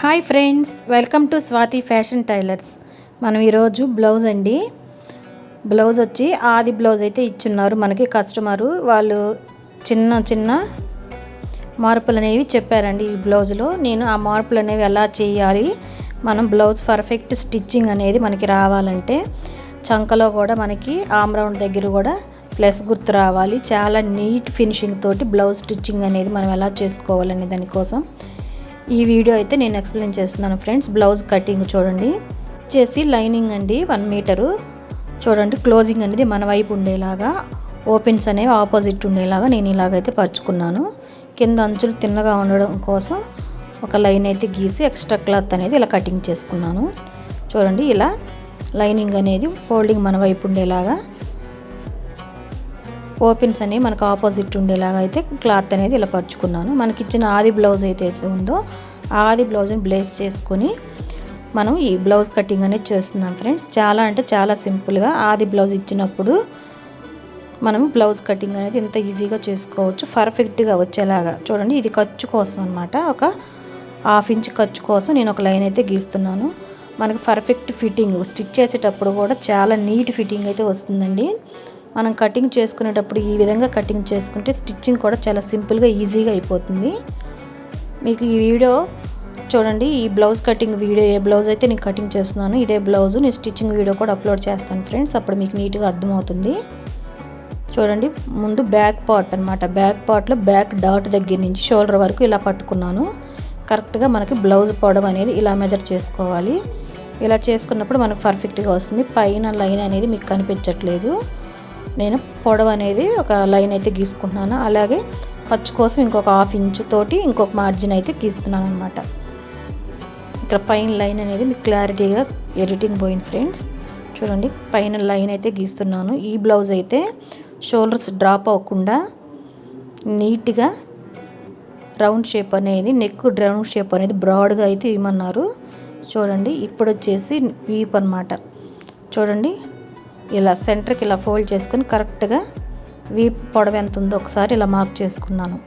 Hi friends welcome to Swathi fashion tailors. మనం ఈరోజు blouse అండి. బ్లౌజ్ వచ్చి ఆది బ్లౌజ్ అయితే ఇచ్చున్నారు మనకి కస్టమరు. వాళ్ళు చిన్న చిన్న మార్పులు అనేవి చెప్పారండి ఈ బ్లౌజ్లో. నేను ఆ మార్పులు అనేవి ఎలా చేయాలి మనం బ్లౌజ్ పర్ఫెక్ట్ స్టిచ్చింగ్ అనేది మనకి రావాలంటే చంకలో కూడా మనకి ఆమ్ రౌండ్ దగ్గర కూడా ప్లస్ గుర్తు రావాలి. చాలా నీట్ ఫినిషింగ్ తోటి బ్లౌజ్ స్టిచ్చింగ్ అనేది మనం ఎలా చేసుకోవాలనే దానికోసం ఈ వీడియో అయితే నేను ఎక్స్ప్లెయిన్ చేస్తున్నాను ఫ్రెండ్స్. బ్లౌజ్ కటింగ్ చూడండి. వచ్చేసి లైనింగ్ అండి వన్ మీటరు. చూడండి క్లోజింగ్ అనేది మన వైపు ఉండేలాగా ఓపెన్స్ అనేవి ఆపోజిట్ ఉండేలాగా నేను ఇలాగైతే పరుచుకున్నాను. కింద అంచులు తిన్నగా ఉండడం కోసం ఒక లైన్ అయితే గీసి ఎక్స్ట్రా క్లాత్ అనేది ఇలా కటింగ్ చేసుకున్నాను. చూడండి ఇలా లైనింగ్ అనేది ఫోల్డింగ్ మన వైపు ఉండేలాగా ఓపెన్స్ అనేవి మనకు ఆపోజిట్ ఉండేలాగా అయితే క్లాత్ అనేది ఇలా పరుచుకున్నాను. మనకి ఇచ్చిన ఆది బ్లౌజ్ అయితే ఉందో ఆది బ్లౌజ్ని బ్లేస్ చేసుకొని మనం ఈ బ్లౌజ్ కటింగ్ అనేది చేస్తున్నాం ఫ్రెండ్స్ చాలా అంటే చాలా సింపుల్గా ఆది బ్లౌజ్ ఇచ్చినప్పుడు మనం బ్లౌజ్ కటింగ్ అనేది ఇంత ఈజీగా చేసుకోవచ్చు పర్ఫెక్ట్గా వచ్చేలాగా. చూడండి ఇది ఖర్చు కోసం అనమాట ఒక హాఫ్ ఇంచ్ ఖర్చు కోసం నేను ఒక లైన్ అయితే గీస్తున్నాను. మనకు పర్ఫెక్ట్ ఫిట్టింగ్ స్టిచ్ చేసేటప్పుడు కూడా చాలా నీట్ ఫిట్టింగ్ అయితే వస్తుందండి. మనం కటింగ్ చేసుకునేటప్పుడు ఈ విధంగా కటింగ్ చేసుకుంటే స్టిచ్చింగ్ కూడా చాలా సింపుల్గా ఈజీగా అయిపోతుంది. మీకు ఈ వీడియో చూడండి ఈ బ్లౌజ్ కటింగ్ వీడియో ఏ బ్లౌజ్ అయితే నేను కటింగ్ చేస్తున్నాను ఇదే బ్లౌజ్ నేను స్టిచ్చింగ్ వీడియో కూడా అప్లోడ్ చేస్తాను ఫ్రెండ్స్ అప్పుడు మీకు నీట్గా అర్థమవుతుంది. చూడండి ముందు బ్యాక్ పార్ట్ అనమాట బ్యాక్ పార్ట్లో బ్యాక్ డాట్ దగ్గర నుంచి షోల్డర్ వరకు ఇలా పట్టుకున్నాను. కరెక్ట్గా మనకి బ్లౌజ్ పొడవు అనేది ఇలా మెజర్ చేసుకోవాలి. ఇలా చేసుకున్నప్పుడు మనకు పర్ఫెక్ట్గా వస్తుంది. పైన లైన్ అనేది మీకు కనిపించట్లేదు. నేను పొడవు అనేది ఒక లైన్ అయితే గీసుకుంటున్నాను. అలాగే ఖర్చు కోసం ఇంకొక హాఫ్ ఇంచ్ తోటి ఇంకొక మార్జిన్ అయితే గీస్తున్నాను అనమాట ఇక్కడ పైన లైన్ అనేది మీకు క్లారిటీగా ఎడిటింగ్ పోయింది ఫ్రెండ్స్. చూడండి పైన లైన్ అయితే గీస్తున్నాను. ఈ బ్లౌజ్ అయితే షోల్డర్స్ డ్రాప్ అవ్వకుండా నీట్గా రౌండ్ షేప్ అనేది నెక్ రౌండ్ షేప్ అనేది బ్రాడ్గా అయితే ఇవ్వమన్నారు. చూడండి ఇప్పుడు వచ్చేసి వీప్ అనమాట చూడండి ఇలా సెంటర్కి ఇలా ఫోల్డ్ చేసుకొని కరెక్ట్గా వీప్ పొడవ ఎంత ఉందో ఒకసారి ఇలా మార్క్ చేసుకున్నాను.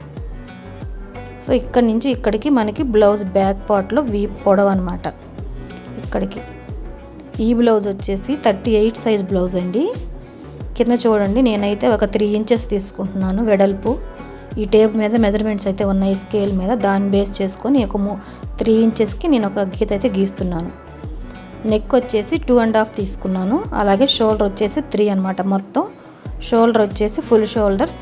సో ఇక్కడి నుంచి ఇక్కడికి మనకి బ్లౌజ్ బ్యాక్ పార్ట్లో వీప్ పొడవ అనమాట ఇక్కడికి. ఈ బ్లౌజ్ వచ్చేసి థర్టీ ఎయిట్ సైజ్ బ్లౌజ్ అండి. కింద చూడండి నేనైతే ఒక త్రీ ఇంచెస్ తీసుకుంటున్నాను వెడల్పు. ఈ టేప్ మీద మెజర్మెంట్స్ అయితే ఉన్నాయి స్కేల్ మీద. దాన్ని బేస్ చేసుకొని ఒక త్రీ ఇంచెస్కి నేను ఒక గీత అయితే గీస్తున్నాను. నెక్ వచ్చేసి టూ అండ్ హాఫ్ తీసుకున్నాను. అలాగే షోల్డర్ వచ్చేసి త్రీ అనమాట మొత్తం. షోల్డర్ వచ్చేసి ఫుల్ షోల్డర్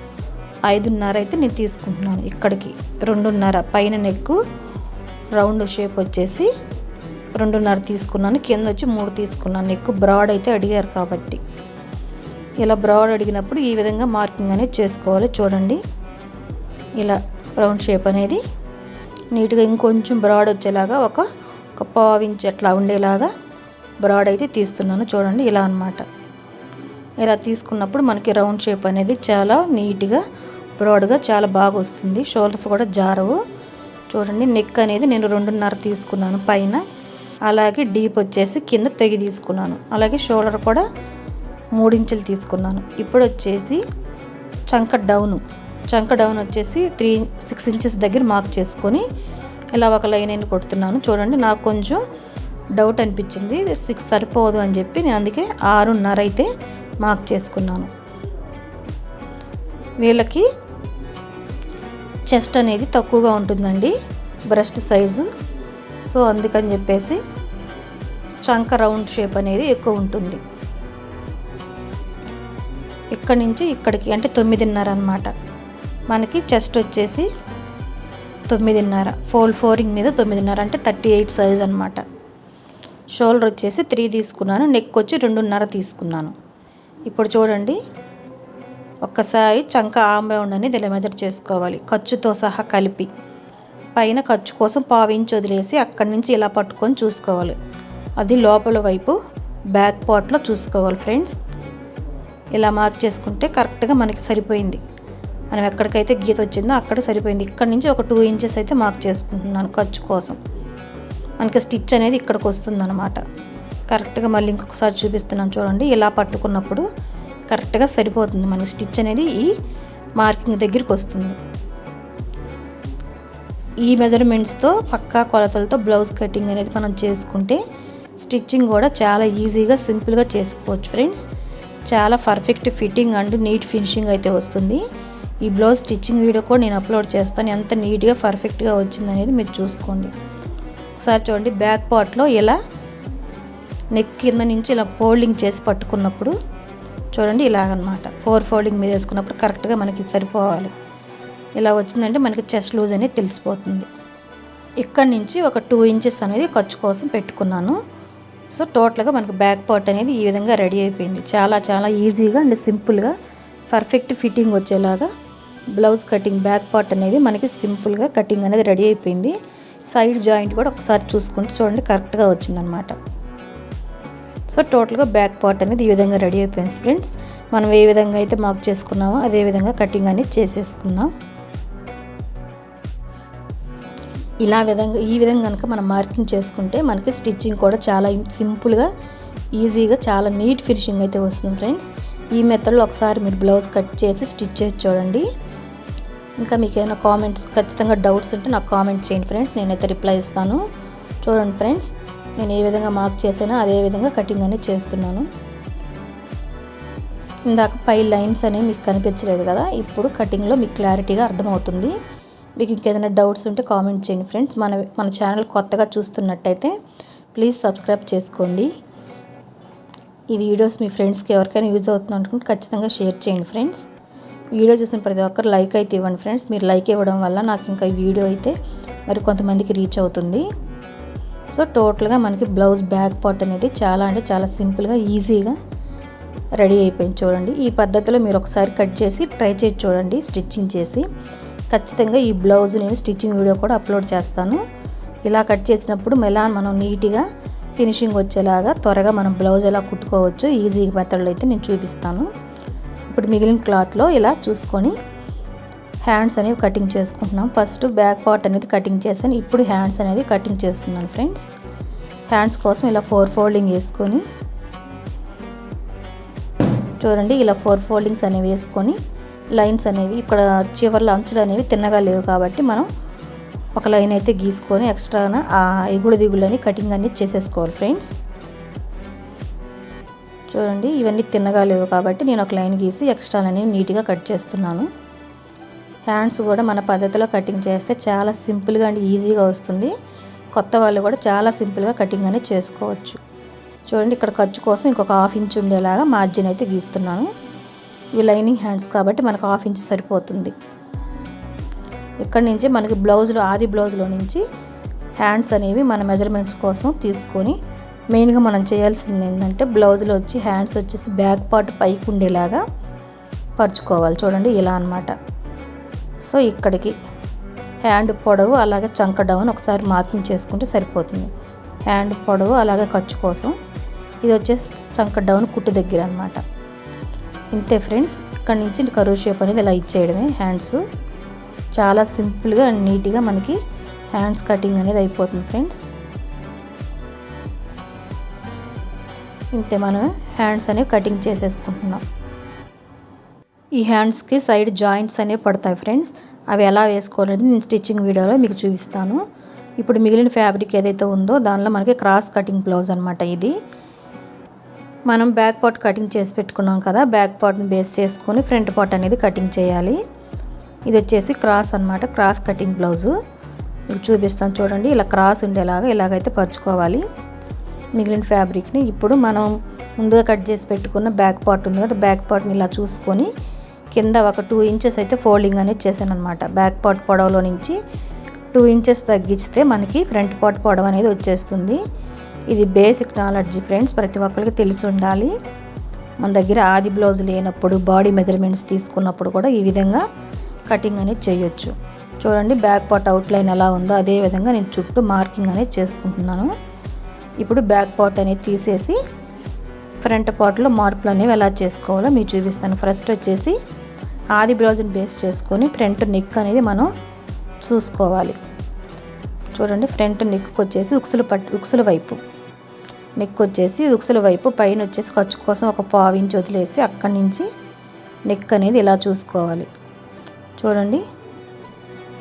ఐదున్నర అయితే నేను తీసుకుంటున్నాను ఇక్కడికి. రెండున్నర పైన నెక్ రౌండ్ షేప్ వచ్చేసి రెండున్నర తీసుకున్నాను. కింద వచ్చి మూడు తీసుకున్నాను. నెక్ బ్రాడ్ అయితే అడిగారు కాబట్టి. ఇలా బ్రాడ్ అడిగినప్పుడు ఈ విధంగా మార్కింగ్ అనేది చేసుకోవాలి చూడండి. ఇలా రౌండ్ షేప్ అనేది నీట్గా ఇంకొంచెం బ్రాడ్ వచ్చేలాగా ఒక ఒక పావు అట్లా ఉండేలాగా బ్రాడ్ అయితే తీస్తున్నాను. చూడండి ఇలా అనమాట ఇలా తీసుకున్నప్పుడు మనకి రౌండ్ షేప్ అనేది చాలా నీట్గా బ్రాడ్గా చాలా బాగా వస్తుంది. షోల్డర్స్ కూడా జారవు. చూడండి నెక్ అనేది నేను రెండున్నర తీసుకున్నాను పైన. అలాగే డీప్ వచ్చేసి కింద తెగి తీసుకున్నాను. అలాగే షోల్డర్ కూడా మూడించులు తీసుకున్నాను. ఇప్పుడు వచ్చేసి చంక డౌను. చంక డౌన్ వచ్చేసి త్రీ సిక్స్ ఇంచెస్ దగ్గర మార్క్ చేసుకొని ఇలా ఒక లైన్ అయిన కొడుతున్నాను. చూడండి నాకు కొంచెం డౌట్ అనిపించింది సిక్స్ సరిపోదు అని చెప్పి నేను అందుకే ఆరున్నర అయితే మార్క్ చేసుకున్నాను. వీళ్ళకి చెస్ట్ అనేది తక్కువగా ఉంటుందండి బ్రెస్ట్ సైజు. సో అందుకని చెప్పేసి చంక రౌండ్ షేప్ అనేది ఎక్కువ ఉంటుంది. ఇక్కడి నుంచి ఇక్కడికి అంటే తొమ్మిదిన్నర అనమాట మనకి చెస్ట్ వచ్చేసి తొమ్మిదిన్నర ఫోల్ ఫోరింగ్ మీద తొమ్మిదిన్నర అంటే థర్టీ ఎయిట్ సైజ్ అనమాట షోల్డర్ వచ్చేసి త్రీ తీసుకున్నాను నెక్ వచ్చి రెండున్నర తీసుకున్నాను. ఇప్పుడు చూడండి ఒక్కసారి చంక ఆమ్ రౌండ్ అనేది ఇలా మెదడు చేసుకోవాలి. ఖర్చుతో సహా కలిపి. పైన ఖర్చు కోసం పావించి వదిలేసి అక్కడి నుంచి ఇలా పట్టుకొని చూసుకోవాలి. అది లోపల వైపు బ్యాక్ పార్ట్లో చూసుకోవాలి ఫ్రెండ్స్. ఇలా మార్క్ చేసుకుంటే కరెక్ట్గా మనకి సరిపోయింది. మనం ఎక్కడికైతే గీత వచ్చిందో అక్కడ సరిపోయింది. ఇక్కడ నుంచి ఒక టూ ఇంచెస్ అయితే మార్క్ చేసుకుంటున్నాను ఖర్చు కోసం. మనకి స్టిచ్ అనేది ఇక్కడికి వస్తుంది అనమాట కరెక్ట్గా మళ్ళీ ఇంకొకసారి చూపిస్తున్నాను చూడండి ఇలా పట్టుకున్నప్పుడు కరెక్ట్గా సరిపోతుంది మనకి స్టిచ్ అనేది ఈ మార్కింగ్ దగ్గరికి వస్తుంది. ఈ మెజర్మెంట్స్తో పక్కా కొలతలతో బ్లౌజ్ కటింగ్ అనేది మనం చేసుకుంటే స్టిచ్చింగ్ కూడా చాలా ఈజీగా సింపుల్గా చేసుకోవచ్చు ఫ్రెండ్స్. చాలా perfect fitting and neat finishing అయితే వస్తుంది. ఈ బ్లౌజ్ స్టిచ్చింగ్ వీడియో కూడా నేను అప్లోడ్ చేస్తాను. ఎంత నీట్గా పర్ఫెక్ట్గా వచ్చింది అనేది మీరు చూసుకోండి. ఒకసారి చూడండి బ్యాక్ పార్ట్లో ఇలా నెక్ కింద నుంచి ఇలా ఫోల్డింగ్ చేసి పట్టుకున్నప్పుడు చూడండి ఇలాగనమాట. ఫోర్ ఫోల్డింగ్ మీద వేసుకున్నప్పుడు కరెక్ట్గా మనకి సరిపోవాలి. ఇలా వచ్చిందంటే మనకి చెస్ట్ లూజ్ అనేది తెలిసిపోతుంది. ఇక్కడ నుంచి ఒక టూ ఇంచెస్ అనేది ఖర్చు కోసం పెట్టుకున్నాను. సో టోటల్గా మనకు బ్యాక్ పార్ట్ అనేది ఈ విధంగా రెడీ అయిపోయింది. చాలా చాలా ఈజీగా అండ్ సింపుల్గా పర్ఫెక్ట్ ఫిట్టింగ్ వచ్చేలాగా బ్లౌజ్ కటింగ్ బ్యాక్ పార్ట్ అనేది మనకి సింపుల్గా కటింగ్ అనేది రెడీ అయిపోయింది. సైడ్ జాయింట్ కూడా ఒకసారి చూసుకుంటే చూడండి కరెక్ట్గా వచ్చిందనమాట సో టోటల్గా బ్యాక్ పార్ట్ అనేది ఈ విధంగా రెడీ అయిపోయింది ఫ్రెండ్స్. మనం ఏ విధంగా అయితే మార్క్ చేసుకున్నామో అదే విధంగా కటింగ్ అనేది చేసేసుకున్నాం ఇలా విధంగా ఈ విధంగా కనుక మనం మార్కింగ్ చేసుకుంటే మనకి స్టిచ్చింగ్ కూడా చాలా సింపుల్గా ఈజీగా చాలా నీట్ ఫినిషింగ్ అయితే వస్తుంది ఫ్రెండ్స్. ఈ మెథడ్లో ఒకసారి మీరు బ్లౌజ్ కట్ చేసి స్టిచ్ చేసి చూడండి. ఇంకా మీకు ఏమైనా కామెంట్స్ ఖచ్చితంగా డౌట్స్ ఉంటే నాకు కామెంట్ చేయండి ఫ్రెండ్స్ నేనైతే రిప్లై ఇస్తాను. చూడండి ఫ్రెండ్స్ నేను ఏ విధంగా మార్క్ చేసానో అదే విధంగా కటింగ్ అనేది చేస్తున్నాను. ఇందాక పై లైన్స్ అనేవి మీకు కనిపించలేదు కదా ఇప్పుడు కటింగ్లో మీకు క్లారిటీగా అర్థమవుతుంది. మీకు ఇంకేదైనా డౌట్స్ ఉంటే కామెంట్ చేయండి ఫ్రెండ్స్ మన మన ఛానల్ కొత్తగా చూస్తున్నట్టయితే ప్లీజ్ సబ్స్క్రైబ్ చేసుకోండి. ఈ వీడియోస్ మీ ఫ్రెండ్స్కి ఎవరికైనా యూజ్ అవుతుంది అనుకుంటే ఖచ్చితంగా షేర్ చేయండి ఫ్రెండ్స్ వీడియో చూసిన ప్రతి ఒక్కరు లైక్ అయితే ఇవ్వండి ఫ్రెండ్స్. మీరు లైక్ ఇవ్వడం వల్ల నాకు ఇంకా ఈ వీడియో అయితే మరి కొంతమందికి రీచ్ అవుతుంది. సో టోటల్గా మనకి బ్లౌజ్ బ్యాక్ పార్ట్ అనేది చాలా అంటే చాలా సింపుల్గా ఈజీగా రెడీ అయిపోయింది చూడండి. ఈ పద్ధతిలో మీరు ఒకసారి కట్ చేసి ట్రై చేసి చూడండి స్టిచ్చింగ్ చేసి. ఖచ్చితంగా ఈ బ్లౌజ్ నేను స్టిచ్చింగ్ వీడియో కూడా అప్లోడ్ చేస్తాను. ఇలా కట్ చేసినప్పుడు మెలా మనం నీట్గా ఫినిషింగ్ వచ్చేలాగా త్వరగా మనం బ్లౌజ్ ఎలా కుట్టుకోవచ్చు ఈజీ మెథడ్లో అయితే నేను చూపిస్తాను. ఇప్పుడు మిగిలిన క్లాత్లో ఇలా చూసుకొని హ్యాండ్స్ అనేవి కటింగ్ చేసుకుంటున్నాం. ఫస్ట్ బ్యాక్ పార్ట్ అనేది కటింగ్ చేశాను. ఇప్పుడు హ్యాండ్స్ అనేది కటింగ్ చేస్తున్నాను ఫ్రెండ్స్. హ్యాండ్స్ కోసం ఇలా ఫోర్ ఫోల్డింగ్ వేసుకొని చూడండి ఇలా ఫోర్ ఫోల్డింగ్స్ అనేవి వేసుకొని లైన్స్ అనేవి ఇక్కడ చివర్ల అంచులు అనేవి తిన్నగా లేవు కాబట్టి మనం ఒక లైన్ అయితే గీసుకొని ఎక్స్ట్రాన ఆ ఎగుడు దిగులని కటింగ్ అనేది చేసేసుకోవాలి ఫ్రెండ్స్. చూడండి ఇవన్నీ తిన్నగా లేవు కాబట్టి నేను ఒక లైన్ గీసి ఎక్స్ట్రా అనేవి నీట్గా కట్ చేస్తున్నాను. హ్యాండ్స్ కూడా మన పద్ధతిలో కటింగ్ చేస్తే చాలా సింపుల్గా అండ్ ఈజీగా వస్తుంది. కొత్త వాళ్ళు కూడా చాలా సింపుల్గా కటింగ్ అనేది చేసుకోవచ్చు. చూడండి ఇక్కడ ఖర్చు కోసం ఇంకొక హాఫ్ ఇంచ్ ఉండేలాగా మార్జిన్ అయితే గీస్తున్నాను. ఇవి లైనింగ్ హ్యాండ్స్ కాబట్టి మనకు హాఫ్ ఇంచ్ సరిపోతుంది. ఇక్కడ నుంచి మనకి బ్లౌజ్లో ఆది బ్లౌజ్లో నుంచి హ్యాండ్స్ అనేవి మన మెజర్మెంట్స్ కోసం తీసుకొని మెయిన్గా మనం చేయాల్సింది ఏంటంటే బ్లౌజ్లో వచ్చి హ్యాండ్స్ వచ్చేసి బ్యాక్ పార్ట్ పైకి ఉండేలాగా పరుచుకోవాలి. చూడండి ఇలా అనమాట సో ఇక్కడికి హ్యాండ్ పొడవు అలాగే చంక డౌన్ ఒకసారి మార్కింగ్ చేసుకుంటే సరిపోతుంది. హ్యాండ్ పొడవు అలాగే ఖర్చు కోసం ఇది వచ్చేసి చంక డౌన్ కుట్టు దగ్గర అనమాట ఇంతే ఫ్రెండ్స్ ఇక్కడ నుంచి కరువు షేప్ అనేది ఇలా ఇచ్చేయడమే. హ్యాండ్స్ చాలా సింపుల్గా అండ్ నీట్గా మనకి హ్యాండ్స్ కటింగ్ అనేది అయిపోతుంది ఫ్రెండ్స్. ఇంతే మనం హ్యాండ్స్ అనేవి కటింగ్ చేసేసుకుంటున్నాం. ఈ హ్యాండ్స్కి సైడ్ జాయింట్స్ అనేవి పడతాయి ఫ్రెండ్స్. అవి ఎలా వేసుకోవాలనేది నేను స్టిచ్చింగ్ వీడియోలో మీకు చూపిస్తాను. ఇప్పుడు మిగిలిన ఫ్యాబ్రిక్ ఏదైతే ఉందో దానిలో మనకి క్రాస్ కటింగ్ బ్లౌజ్ అనమాట ఇది. మనం బ్యాక్ పార్ట్ కటింగ్ చేసి పెట్టుకున్నాం కదా బ్యాక్ పార్ట్ని బేస్ చేసుకొని ఫ్రంట్ పార్ట్ అనేది కటింగ్ చేయాలి. ఇది వచ్చేసి క్రాస్ అనమాట క్రాస్ కటింగ్ బ్లౌజు. మీకు చూపిస్తాను చూడండి ఇలా క్రాస్ ఉండేలాగా ఇలాగైతే పరుచుకోవాలి. మిగిలిన ఫ్యాబ్రిక్ని ఇప్పుడు మనం ముందుగా కట్ చేసి పెట్టుకున్న బ్యాక్ పార్ట్ ఉంది కదా బ్యాక్ పార్ట్ని ఇలా చూసుకొని కింద ఒక టూ ఇంచెస్ అయితే ఫోల్డింగ్ అనేది చేశాను అనమాట బ్యాక్ పార్ట్ పొడవలో నుంచి టూ ఇంచెస్ తగ్గిస్తే మనకి ఫ్రంట్ పార్ట్ పొడవు అనేది వచ్చేస్తుంది. ఇది బేసిక్ నాలెడ్జ్ ఫ్రెండ్స్ ప్రతి ఒక్కరికి తెలిసి ఉండాలి. మన దగ్గర ఆది బ్లౌజ్ లేనప్పుడు బాడీ మెజర్మెంట్స్ తీసుకున్నప్పుడు కూడా ఈ విధంగా కటింగ్ అనేది చేయొచ్చు. చూడండి బ్యాక్ పార్ట్ అవుట్లైన్ ఎలా ఉందో అదే విధంగా నేను చుట్టూ మార్కింగ్ అనేది చేసుకుంటున్నాను. ఇప్పుడు బ్యాక్ పార్ట్ అనేది తీసేసి ఫ్రంట్ పార్ట్లో మార్పులు అనేవి ఎలా చేసుకోవాలో మీకు చూపిస్తాను. ఫస్ట్ వచ్చేసి ఆది బ్లౌజ్ని బేస్ చేసుకొని ఫ్రంట్ నెక్ అనేది మనం చూసుకోవాలి. చూడండి ఫ్రంట్ నెక్ వచ్చేసి ఉక్సులు పట్టు ఉక్సుల వైపు. నెక్ వచ్చేసి ఉక్సుల వైపు పైన వచ్చేసి ఖర్చు కోసం ఒక పావు ఇంచ్ వదిలేసి అక్కడి నుంచి నెక్ అనేది ఇలా చూసుకోవాలి. చూడండి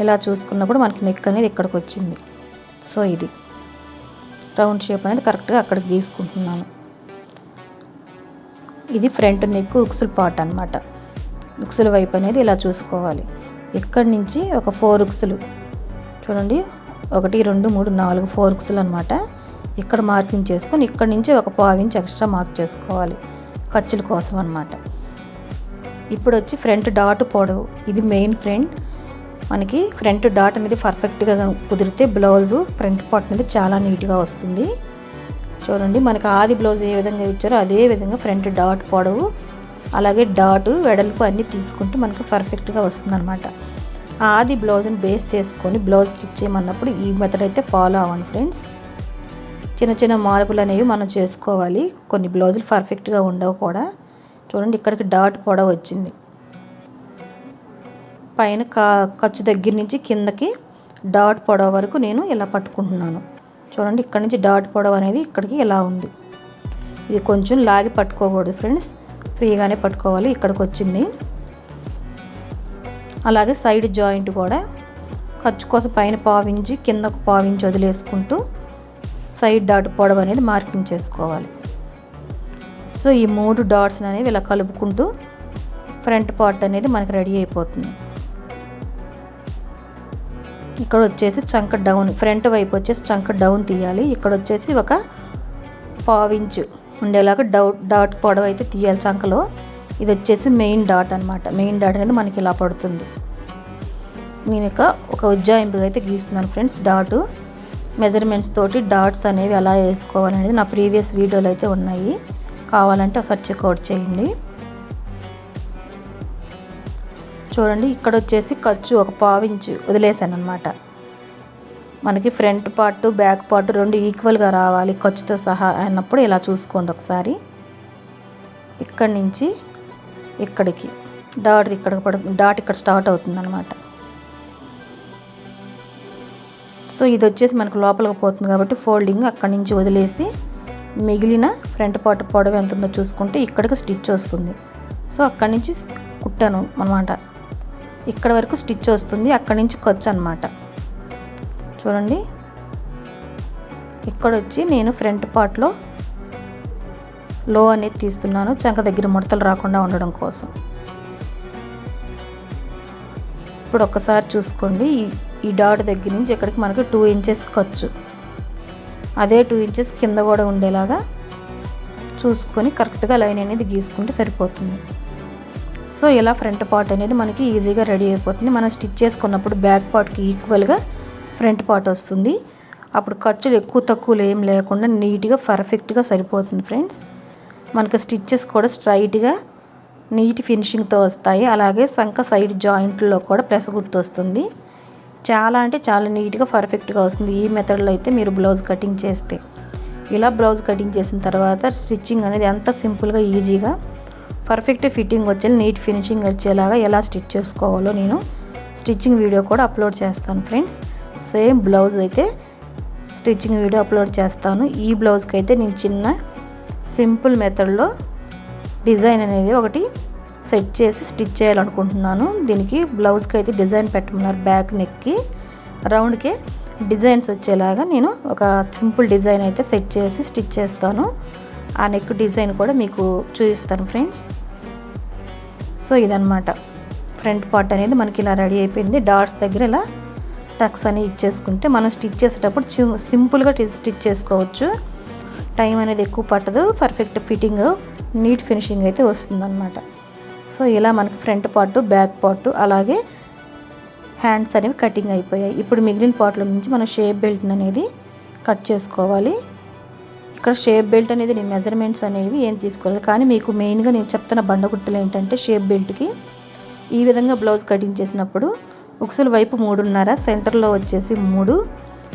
ఇలా చూసుకున్నప్పుడు మనకి నెక్ అనేది ఇక్కడికి వచ్చింది. సో ఇది. రౌండ్ షేప్ అనేది కరెక్ట్గా అక్కడికి గీసుకుంటున్నాను ఇది ఫ్రంట్ నెక్ ఉక్సుల పార్ట్ అనమాట ఉక్సుల వైపు అనేది ఇలా చూసుకోవాలి. ఇక్కడి నుంచి ఒక ఫోర్ ఉక్సులు. చూడండి ఒకటి రెండు మూడు నాలుగు ఫోర్ ఉక్సులు అనమాట ఇక్కడ మార్కింగ్ చేసుకొని ఇక్కడి నుంచి ఒక పావు ఇంచ్ ఎక్స్ట్రా మార్క్ చేసుకోవాలి. ఖర్చుల కోసం అనమాట ఇప్పుడు వచ్చి ఫ్రంట్ డాట్ పొడవు. ఇది మెయిన్ ఫ్రంట్. మనకి ఫ్రంట్ డాట్ అనేది పర్ఫెక్ట్గా కుదిరితే బ్లౌజు ఫ్రంట్ పార్ట్ అనేది చాలా నీట్గా వస్తుంది. చూడండి మనకి ఆది బ్లౌజ్ ఏ విధంగా ఇచ్చారో అదే విధంగా ఫ్రంట్ డాట్ పొడవు అలాగే డాట్ వెడల్పు అన్నీ తీసుకుంటే మనకు పర్ఫెక్ట్గా వస్తుందన్నమాట. ఆది బ్లౌజ్ని బేస్ చేసుకొని బ్లౌజ్ స్టిచ్ చేయమన్నప్పుడు ఈ మెథడ్ అయితే ఫాలో అవ్వండి ఫ్రెండ్స్. చిన్న చిన్న మార్పులు అనేవి మనం చేసుకోవాలి. కొన్ని బ్లౌజులు పర్ఫెక్ట్గా ఉండవు కూడా. చూడండి ఇక్కడికి డాట్ పొడవు వచ్చింది. పైన కా ఖర్చు దగ్గర నుంచి కిందకి డాట్ పొడవ వరకు నేను ఇలా పట్టుకుంటున్నాను. చూడండి ఇక్కడ నుంచి డాట్ పొడవ అనేది ఇక్కడికి ఇలా ఉంది. ఇది కొంచెం లాగి పట్టుకోకూడదు ఫ్రెండ్స్. ఫ్రీగానే పట్టుకోవాలి. ఇక్కడికి వచ్చింది. అలాగే సైడ్ జాయింట్ కూడా ఖర్చు కోసం పైన పావించి కింద ఒక పావించి వదిలేసుకుంటూ సైడ్ డాట్ పొడవు అనేది మార్కింగ్ చేసుకోవాలి. సో ఈ మూడు డాట్స్ అనేవి ఇలా కలుపుకుంటూ ఫ్రంట్ పార్ట్ అనేది మనకి రెడీ అయిపోతుంది. ఇక్కడ వచ్చేసి చంక డౌన్ ఫ్రంట్ వైపు వచ్చేసి చంక డౌన్ తీయాలి. ఇక్కడ వచ్చేసి ఒక పావించు ఉండేలాగా డౌట్ డాట్ పొడవు అయితే తీయాలి చంకలో. ఇది వచ్చేసి మెయిన్ డాట్ అనమాట మెయిన్ డాట్ అనేది మనకి ఇలా పడుతుంది. నేను ఇక ఒక ఉజ్జాయింపుగా అయితే గీస్తున్నాను ఫ్రెండ్స్ డాటు మెజర్మెంట్స్ తోటి డాట్స్ అనేవి ఎలా వేసుకోవాలనేది నా ప్రీవియస్ వీడియోలు అయితే ఉన్నాయి. కావాలంటే ఒకసారి చెక్అవుట్ చేయండి. చూడండి ఇక్కడ వచ్చేసి ఖర్చు ఒక పావించు వదిలేసాను అనమాట మనకి ఫ్రంట్ పార్ట్ బ్యాక్ పార్ట్ రెండు ఈక్వల్గా రావాలి ఖర్చుతో సహా అన్నప్పుడు ఇలా చూసుకోండి ఒకసారి. ఇక్కడి నుంచి ఇక్కడికి. డాట్ ఇక్కడ పడుతుంది డాట్ ఇక్కడ స్టార్ట్ అవుతుంది అనమాట సో ఇది వచ్చేసి మనకు లోపలికి పోతుంది కాబట్టి ఫోల్డింగ్ అక్కడి నుంచి వదిలేసి మిగిలిన ఫ్రంట్ పార్ట్ పొడవు ఎంత ఉందో చూసుకుంటే ఇక్కడికి స్టిచ్ వస్తుంది. సో అక్కడి నుంచి కుట్టాను అనమాట ఇక్కడ వరకు స్టిచ్ వస్తుంది అక్కడి నుంచి ఖర్చు అనమాట చూడండి. ఇక్కడ వచ్చి నేను ఫ్రంట్ పార్ట్లో లో అనేది తీస్తున్నాను చంక దగ్గర ముడతలు రాకుండా ఉండడం కోసం. ఇప్పుడు ఒక్కసారి చూసుకోండి ఈ డాట్ దగ్గర నుంచి ఇక్కడికి మనకి టూ ఇంచెస్ ఖర్చు. అదే టూ ఇంచెస్ కింద కూడా ఉండేలాగా చూసుకొని కరెక్ట్గా లైన్ అనేది గీసుకుంటే సరిపోతుంది. సో ఇలా ఫ్రంట్ పార్ట్ అనేది మనకి ఈజీగా రెడీ అయిపోతుంది. మనం స్టిచ్ చేసుకున్నప్పుడు బ్యాక్ పార్ట్కి ఈక్వల్గా ఫ్రంట్ పార్ట్ వస్తుంది. అప్పుడు ఖర్చులు ఎక్కువ తక్కువలు ఏం లేకుండా నీట్గా పర్ఫెక్ట్గా సరిపోతుంది ఫ్రెండ్స్. మనకు స్టిచ్చెస్ కూడా స్ట్రైట్గా నీట్ ఫినిషింగ్తో వస్తాయి. అలాగే సంక సైడ్ జాయింట్లో కూడా ప్రెస్ గుర్తు వస్తుంది. చాలా అంటే చాలా నీట్గా పర్ఫెక్ట్గా వస్తుంది. ఈ మెథడ్లో అయితే మీరు బ్లౌజ్ కటింగ్ చేస్తే. ఇలా బ్లౌజ్ కటింగ్ చేసిన తర్వాత స్టిచ్చింగ్ అనేది ఎంత సింపుల్గా ఈజీగా పర్ఫెక్ట్ ఫిట్టింగ్ వచ్చేలా నీట్ ఫినిషింగ్ వచ్చేలాగా ఎలా స్టిచ్ చేసుకోవాలో నేను స్టిచ్చింగ్ వీడియో కూడా అప్లోడ్ చేస్తాను ఫ్రెండ్స్. సేమ్ బ్లౌజ్ అయితే స్టిచ్చింగ్ వీడియో అప్లోడ్ చేస్తాను. ఈ బ్లౌజ్కి అయితే నేను చిన్న సింపుల్ మెథడ్లో డిజైన్ అనేది ఒకటి సెట్ చేసి స్టిచ్ చేయాలనుకుంటున్నాను. దీనికి బ్లౌజ్కి అయితే డిజైన్ పెట్టమన్నారు బ్యాక్ నెక్కి. రౌండ్కి డిజైన్స్ వచ్చేలాగా నేను ఒక సింపుల్ డిజైన్ అయితే సెట్ చేసి స్టిచ్ చేస్తాను. ఆ నెక్ డిజైన్ కూడా మీకు చూపిస్తాను ఫ్రెండ్స్. సో ఇదనమాట ఫ్రంట్ పార్ట్ అనేది మనకి ఇలా రెడీ అయిపోయింది. డాట్స్ దగ్గర ఇలా టక్స్ అని ఇచ్చేసుకుంటే మనం స్టిచ్ చేసేటప్పుడు సింపుల్గా స్టిచ్ చేసుకోవచ్చు. టైం అనేది ఎక్కువ పట్టదు. పర్ఫెక్ట్ ఫిట్టింగ్ నీట్ ఫినిషింగ్ అయితే వస్తుందన్నమాట. సో ఇలా మనకి ఫ్రంట్ పార్ట్ బ్యాక్ పార్ట్ అలాగే హ్యాండ్స్ అనేవి కటింగ్ అయిపోయాయి. ఇప్పుడు మిగిలిన పార్ట్ల నుంచి మనం షేప్ బెల్ట్ అనేది కట్ చేసుకోవాలి. ఇక్కడ షేప్ బెల్ట్ అనేది నేను మెజర్మెంట్స్ అనేవి ఏం తీసుకోవాలి కానీ మీకు మెయిన్గా నేను చెప్తున్న బండగుట్టలు ఏంటంటే షేప్ బెల్ట్కి ఈ విధంగా బ్లౌజ్ కటింగ్ చేసినప్పుడు ఉక్సుల వైపు మూడున్నర సెంటర్లో వచ్చేసి మూడు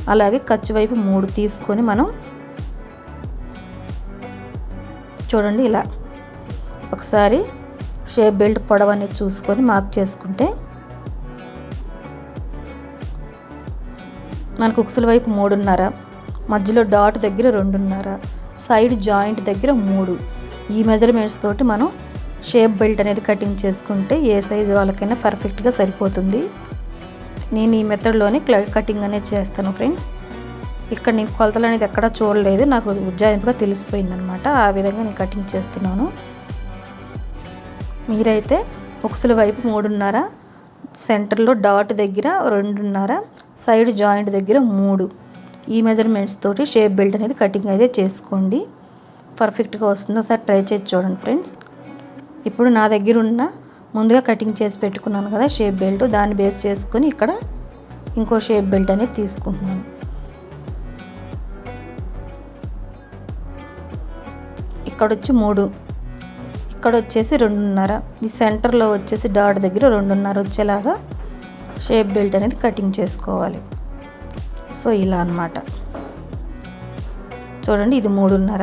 అలాగే ఖర్చు వైపు మూడు తీసుకొని మనం చూడండి ఇలా ఒకసారి షేప్ బెల్ట్ పొడవు అనేది చూసుకొని మార్క్ చేసుకుంటే మనకు ఉక్సుల వైపు మూడున్నర మధ్యలో డాట్ దగ్గర రెండున్నర సైడ్ జాయింట్ దగ్గర మూడు. ఈ మెజర్మెంట్స్ తోటి మనం షేప్ బెల్ట్ అనేది కటింగ్ చేసుకుంటే ఏ సైజు వాళ్ళకైనా పర్ఫెక్ట్గా సరిపోతుంది. నేను ఈ మెథడ్లోనే కటింగ్ అనేది చేస్తాను ఫ్రెండ్స్ ఇక్కడ నేను కొలతలు అనేది ఎక్కడా చూడలేదు నాకు ఉజ్జాయింపుగా తెలిసిపోయిందనమాట ఆ విధంగా నేను కటింగ్ చేస్తున్నాను. మీరైతే ఉక్సుల వైపు మూడున్నర సెంటర్లో డాట్ దగ్గర రెండున్నర సైడ్ జాయింట్ దగ్గర మూడు. ఈ మెజర్మెంట్స్ తోటి షేప్ బెల్ట్ అనేది కటింగ్ అయితే చేసుకోండి. పర్ఫెక్ట్గా వస్తుంది ఒకసారి ట్రై చేసి చూడండి ఫ్రెండ్స్ ఇప్పుడు నా దగ్గర ఉన్న ముందుగా కటింగ్ చేసి పెట్టుకున్నాను కదా షేప్ బెల్ట్ దాన్ని బేస్ చేసుకొని ఇక్కడ ఇంకో షేప్ బెల్ట్ అనేది తీసుకుంటున్నాను. ఇక్కడ వచ్చి మూడు ఇక్కడ వచ్చేసి రెండున్నర ఈ సెంటర్లో వచ్చేసి డాట్ దగ్గర రెండున్నర వచ్చేలాగా షేప్ బెల్ట్ అనేది కటింగ్ చేసుకోవాలి. సో ఇలా అనమాట చూడండి ఇది మూడున్నర.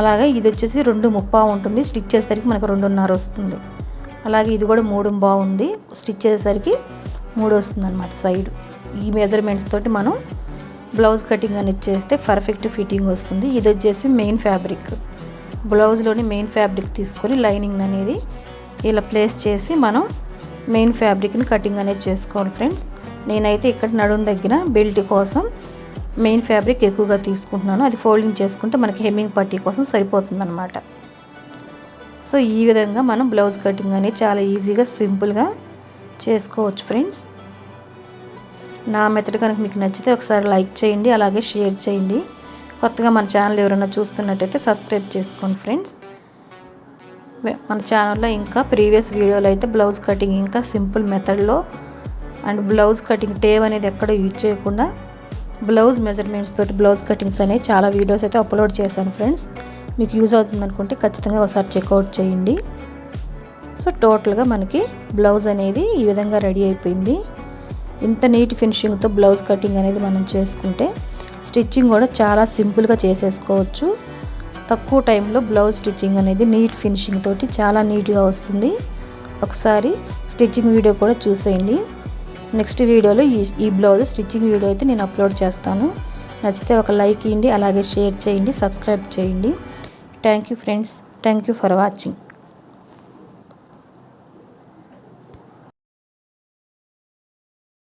అలాగే ఇది వచ్చేసి రెండు ముప్పా ఉంటుంది. స్టిచ్ చేసేసరికి మనకు రెండున్నర వస్తుంది. అలాగే ఇది కూడా మూడు బాగుంది స్టిచ్ చేసేసరికి మూడు వస్తుంది అనమాట సైడ్. ఈ మెజర్మెంట్స్ తోటి మనం బ్లౌజ్ కటింగ్ అనేది చేస్తే పర్ఫెక్ట్ ఫిట్టింగ్ వస్తుంది. ఇది వచ్చేసి మెయిన్ ఫ్యాబ్రిక్ బ్లౌజ్లోని మెయిన్ ఫ్యాబ్రిక్ తీసుకొని లైనింగ్ అనేది ఇలా ప్లేస్ చేసి మనం మెయిన్ ఫ్యాబ్రిక్ని కటింగ్ అనేది చేసుకోవాలి ఫ్రెండ్స్ నేనైతే ఇక్కడ నడుం దగ్గర బెల్ట్ కోసం మెయిన్ ఫ్యాబ్రిక్ ఎక్కువగా తీసుకుంటున్నాను. అది ఫోల్డింగ్ చేసుకుంటే మనకి హెమ్మింగ్ పట్టీ కోసం సరిపోతుందన్నమాట. సో ఈ విధంగా మనం బ్లౌజ్ కటింగ్ అనేది చాలా ఈజీగా సింపుల్గా చేసుకోవచ్చు ఫ్రెండ్స్. నా మెథడ్ కనుక మీకు నచ్చితే ఒకసారి లైక్ చేయండి అలాగే షేర్ చేయండి. కొత్తగా మన ఛానల్ ఎవరైనా చూస్తున్నట్టయితే సబ్స్క్రైబ్ చేసుకోండి ఫ్రెండ్స్. మన ఛానల్లో ఇంకా ప్రీవియస్ వీడియోలో అయితే బ్లౌజ్ కటింగ్ ఇంకా సింపుల్ మెథడ్లో అండ్ బ్లౌజ్ కటింగ్ టేవ్ అనేది ఎక్కడ యూజ్ చేయకుండా బ్లౌజ్ మెజర్మెంట్స్ తోటి బ్లౌజ్ కటింగ్స్ అనేవి చాలా వీడియోస్ అయితే అప్లోడ్ చేశాను ఫ్రెండ్స్. మీకు యూజ్ అవుతుంది అనుకుంటే ఖచ్చితంగా ఒకసారి చెక్అవుట్ చేయండి. సో టోటల్గా మనకి బ్లౌజ్ అనేది ఈ విధంగా రెడీ అయిపోయింది. ఇంత నీట్ ఫినిషింగ్తో బ్లౌజ్ కటింగ్ అనేది మనం చేసుకుంటే స్టిచ్చింగ్ కూడా చాలా సింపుల్గా చేసేసుకోవచ్చు. తక్కువ టైంలో బ్లౌజ్ స్టిచ్చింగ్ అనేది నీట్ ఫినిషింగ్ తోటి చాలా నీట్గా వస్తుంది. ఒకసారి స్టిచ్చింగ్ వీడియో కూడా చూసేయండి. నెక్స్ట్ వీడియోలో ఈ ఈ బ్లౌజ్ స్టిచ్చింగ్ వీడియో అయితే నేను అప్లోడ్ చేస్తాను. నచ్చితే ఒక లైక్ ఇవ్వండి అలాగే షేర్ చేయండి సబ్స్క్రైబ్ చేయండి. Thank you friends thank you for watching